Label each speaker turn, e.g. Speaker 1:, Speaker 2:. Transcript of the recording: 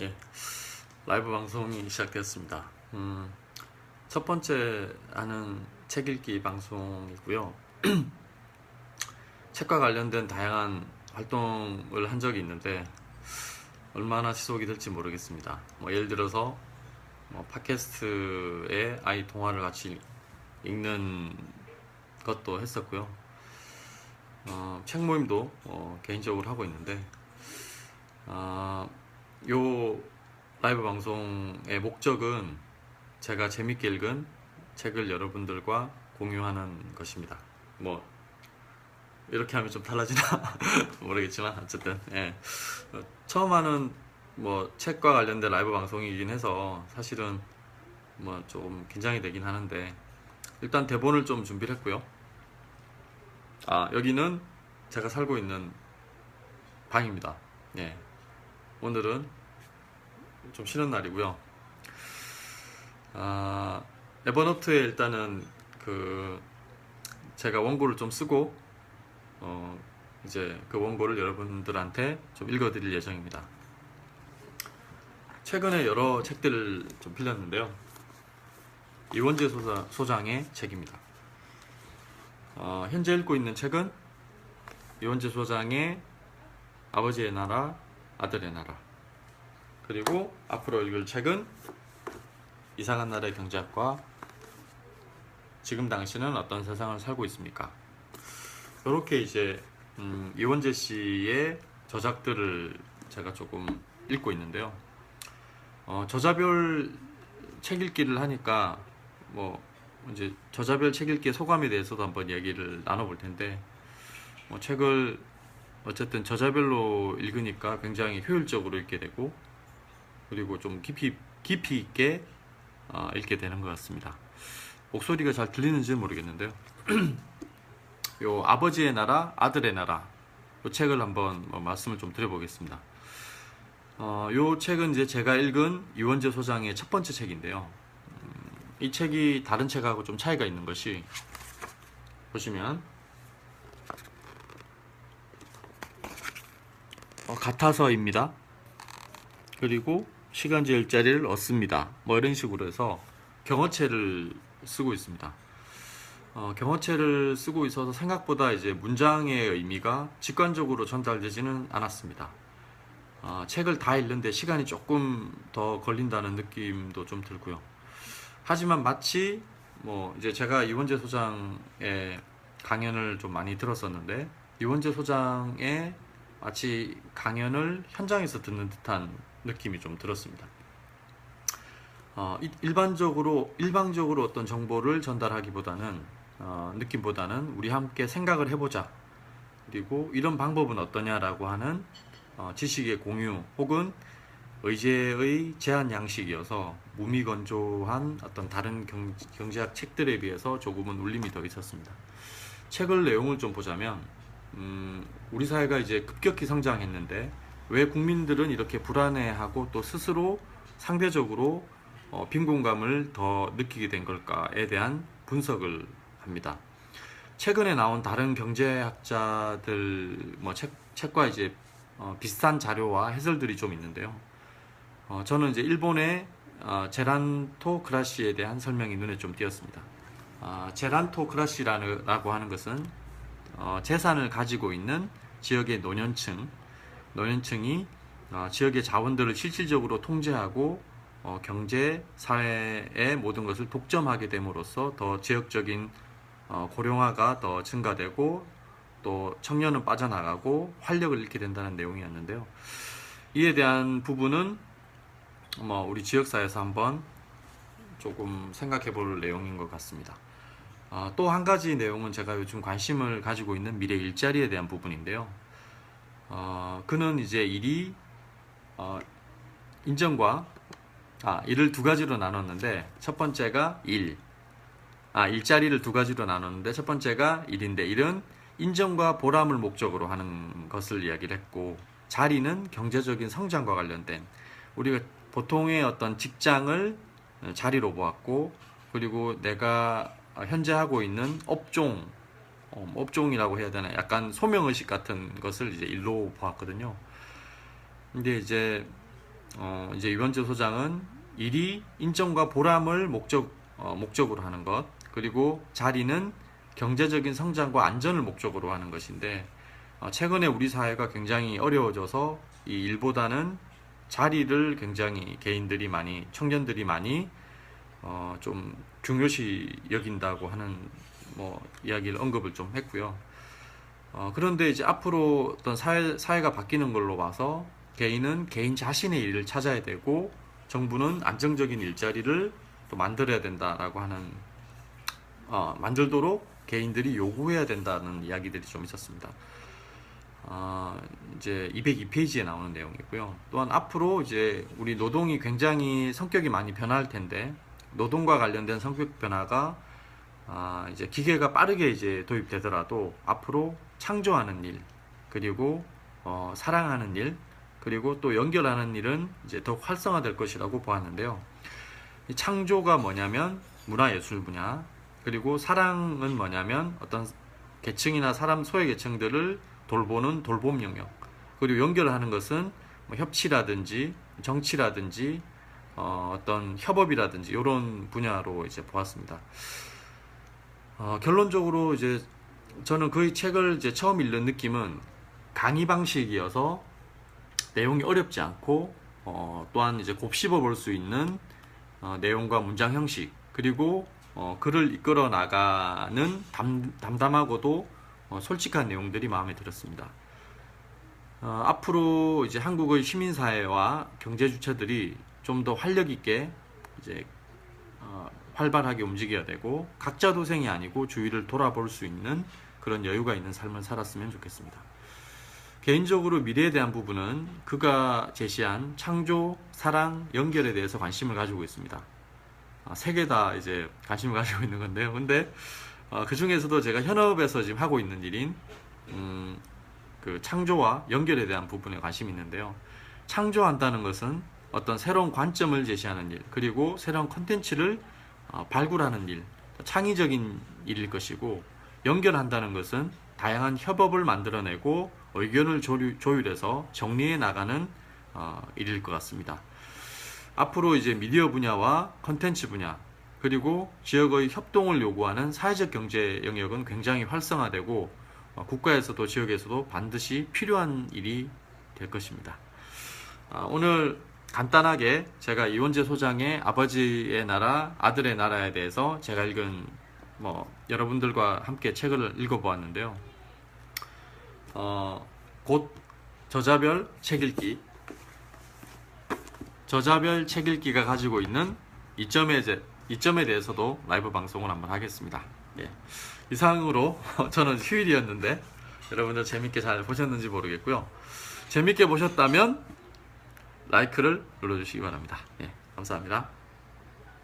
Speaker 1: 예, 라이브 방송이 시작되었습니다. 음, 첫 번째 하는 책 읽기 방송이고요. 책과 관련된 다양한 활동을 한 적이 있는데 얼마나 지속이 될지 모르겠습니다. 뭐 예를 들어서 뭐 팟캐스트에 아이 동화를 같이 읽는 것도 했었고요. 어, 책 모임도 어, 개인적으로 하고 있는데 아, 요 라이브 방송의 목적은 제가 재밌게 읽은 책을 여러분들과 공유하는 것입니다. 뭐 이렇게 하면 좀 달라지나 모르겠지만 어쨌든 예. 어, 처음 하는 뭐 책과 관련된 라이브 방송이긴 해서 사실은 뭐좀 긴장이 되긴 하는데 일단 대본을 좀 준비를 했고요. 아 여기는 제가 살고 있는 방입니다. 예. 오늘은 좀 쉬는 날이고요. 아, 에버노트에 일단은 그 제가 원고를 좀 쓰고 어, 이제 그 원고를 여러분들한테 좀 읽어드릴 예정입니다. 최근에 여러 책들을 좀 빌렸는데요. 이원재 소자, 소장의 책입니다. 어, 현재 읽고 있는 책은 이원재 소장의 아버지의 나라, 아들의 나라. 그리고 앞으로 읽을 책은 이상한 나라의 경제학과 지금 당신은 어떤 세상을 살고 있습니까? 이렇게 이제 음, 이원재 씨의 저작들을 제가 조금 읽고 있는데요. 어, 저자별 책 읽기를 하니까 뭐 이제 저자별 책 읽기의 소감에 대해서도 한번 얘기를 나눠볼 텐데 뭐 책을 어쨌든 저자별로 읽으니까 굉장히 효율적으로 읽게 되고 그리고 좀 깊이 깊이 있게 어, 읽게 되는 것 같습니다. 목소리가 잘 들리는지는 모르겠는데요. 요 아버지의 나라, 아들의 나라 요 책을 한번 뭐 말씀을 좀 드려보겠습니다. 어, 요 책은 이제 제가 읽은 유원재 소장의 첫 번째 책인데요. 음, 이 책이 다른 책하고 좀 차이가 있는 것이 보시면 같아서입니다. 그리고 시간제 일자리를 얻습니다. 뭐 이런 식으로 해서 경어체를 쓰고 있습니다. 어, 경어체를 쓰고 있어서 생각보다 이제 문장의 의미가 직관적으로 전달되지는 않았습니다. 어, 책을 다 읽는데 시간이 조금 더 걸린다는 느낌도 좀 들고요. 하지만 마치 뭐 이제 제가 이원재 소장의 강연을 좀 많이 들었었는데 이원재 소장의 마치 강연을 현장에서 듣는 듯한 느낌이 좀 들었습니다. 어, 이- 일반적으로 일방적으로 어떤 정보를 전달하기보다는 어, 느낌보다는 우리 함께 생각을 해보자. 그리고 이런 방법은 어떠냐라고 하는 어, 지식의 공유 혹은 의제의 제한 양식이어서 무미건조한 어떤 다른 경, 경제학 책들에 비해서 조금은 울림이 더 있었습니다. 책을 내용을 좀 보자면 음, 우리 사회가 이제 급격히 성장했는데 왜 국민들은 이렇게 불안해하고 또 스스로 상대적으로 어, 빈곤감을 더 느끼게 된 걸까에 대한 분석을 합니다. 최근에 나온 다른 경제학자들 뭐 책, 책과 이제 어, 비슷한 자료와 해설들이 좀 있는데요. 어, 저는 이제 일본의 어, 제란토 크라시에 대한 설명이 눈에 좀 띄었습니다. 아, 제란토 크라시라고 하는 것은 어, 재산을 가지고 있는 지역의 노년층, 노년층이 어, 지역의 자원들을 실질적으로 통제하고 어, 경제, 사회의 모든 것을 독점하게 됨으로써 더 지역적인 어, 고령화가 더 증가되고 또 청년은 빠져나가고 활력을 잃게 된다는 내용이었는데요. 이에 대한 부분은 뭐 우리 지역사회에서 한번 조금 생각해 볼 내용인 것 같습니다. 아, 또 한 가지 내용은 제가 요즘 관심을 가지고 있는 미래 일자리에 대한 부분인데요. 어, 그는 이제 일이 어, 인정과 아, 일을 두 가지로 나눴는데 첫 번째가 일. 아, 일자리를 두 가지로 나눴는데 첫 번째가 일인데 일은 인정과 보람을 목적으로 하는 것을 이야기를 했고 자리는 경제적인 성장과 관련된 우리가 보통의 어떤 직장을 자리로 보았고 그리고 내가 현재 하고 있는 업종 어, 뭐 업종이라고 해야 되나 약간 소명의식 같은 것을 이제 일로 보았거든요. 근데 이제 어, 이제 유현재 소장은 일이 인정과 보람을 목적 어, 목적으로 하는 것 그리고 자리는 경제적인 성장과 안전을 목적으로 하는 것인데 어, 최근에 우리 사회가 굉장히 어려워져서 이 일보다는 자리를 굉장히 개인들이 많이 청년들이 많이 어, 좀 중요시 여긴다고 하는 뭐 이야기를 언급을 좀 했고요. 어, 그런데 이제 앞으로 어떤 사회, 사회가 바뀌는 걸로 봐서 개인은 개인 자신의 일을 찾아야 되고 정부는 안정적인 일자리를 또 만들어야 된다라고 하는 어, 만들도록 개인들이 요구해야 된다는 이야기들이 좀 있었습니다. 어, 이제 202페이지에 나오는 내용이고요. 또한 앞으로 이제 우리 노동이 굉장히 성격이 많이 변할 텐데 노동과 관련된 성격 변화가 아, 이제 기계가 빠르게 이제 도입되더라도 앞으로 창조하는 일 그리고 어, 사랑하는 일 그리고 또 연결하는 일은 이제 더욱 활성화될 것이라고 보았는데요. 이 창조가 뭐냐면 문화예술 분야 그리고 사랑은 뭐냐면 어떤 계층이나 사람 소외 계층들을 돌보는 돌봄 영역 그리고 연결하는 것은 뭐 협치라든지 정치라든지 어, 어떤 협업이라든지 이런 분야로 이제 보았습니다. 어, 결론적으로 이제 저는 그 책을 이제 처음 읽는 느낌은 강의 방식이어서 내용이 어렵지 않고 어, 또한 이제 곱씹어 볼 수 있는 어, 내용과 문장 형식 그리고 어, 글을 이끌어 나가는 담, 담담하고도 어, 솔직한 내용들이 마음에 들었습니다. 어, 앞으로 이제 한국의 시민사회와 경제 주체들이 좀 더 활력 있게 이제 어, 활발하게 움직여야 되고 각자 도생이 아니고 주위를 돌아볼 수 있는 그런 여유가 있는 삶을 살았으면 좋겠습니다. 개인적으로 미래에 대한 부분은 그가 제시한 창조, 사랑, 연결에 대해서 관심을 가지고 있습니다. 세개 다 이제 관심을 가지고 있는 건데요. 근데 어, 그 중에서도 제가 현업에서 지금 하고 있는 일인 음, 그 창조와 연결에 대한 부분에 관심이 있는데요. 창조한다는 것은 어떤 새로운 관점을 제시하는 일, 그리고 새로운 컨텐츠를 어, 발굴하는 일, 창의적인 일일 것이고 연결한다는 것은 다양한 협업을 만들어내고 의견을 조율, 조율해서 정리해 나가는 어, 일일 것 같습니다. 앞으로 이제 미디어 분야와 컨텐츠 분야 그리고 지역의 협동을 요구하는 사회적 경제 영역은 굉장히 활성화되고 어, 국가에서도 지역에서도 반드시 필요한 일이 될 것입니다. 아, 오늘 간단하게 제가 이원재 소장의 아버지의 나라, 아들의 나라에 대해서 제가 읽은 뭐 여러분들과 함께 책을 읽어보았는데요. 어, 곧 저자별 책 읽기, 저자별 책 읽기가 가지고 있는 이점에, 제- 이점에 대해서도 라이브 방송을 한번 하겠습니다. 예. 이상으로 저는 휴일이었는데 여러분들 재밌게 잘 보셨는지 모르겠고요. 재밌게 보셨다면 라이크를 눌러주시기 바랍니다. 예, 감사합니다.